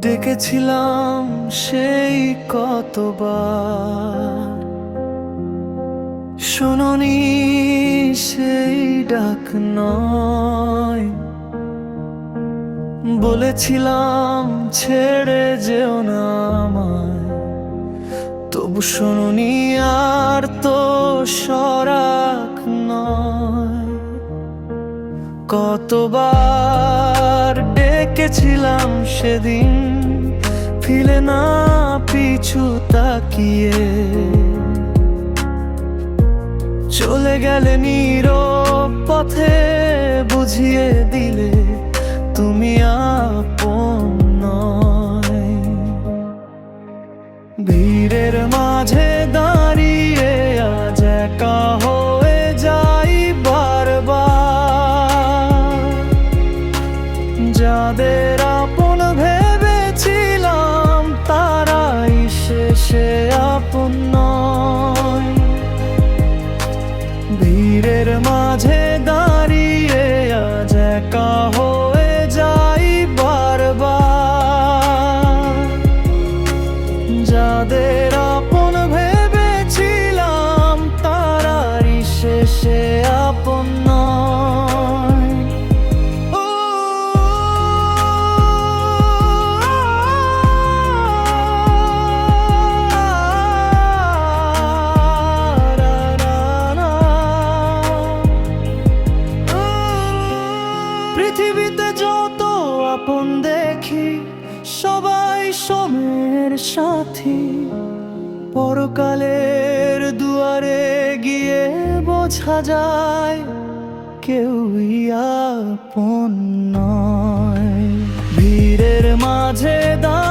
ডেকেছিলাম সেই কতবার। শুনুনি সেই ডাক নয়। বলেছিলাম ছেড়ে যেও না আমায়। তবু শুনুনি আর তো সরাক নয়। কতবার ডেকেছিলাম সেদিন ফিলে না পিছু তাকিয়ে। চলে গেলে নীরব পথে বুঝিয়ে দিলে, তুমি আপন নয়। ভিড়ের মাঝে দাঁড়িয়ে যাদের আপন ভেবেছিলাম তারাই শেষে আপন নয়। পৃথিবীতে যত আপন দেখি, সবাই সমের সাথী। পরকালের দুয়ারে গিয়ে বোঝা যায়, কেউই আপন নয়। ভিড়ের মাঝে দাঁড়িয়ে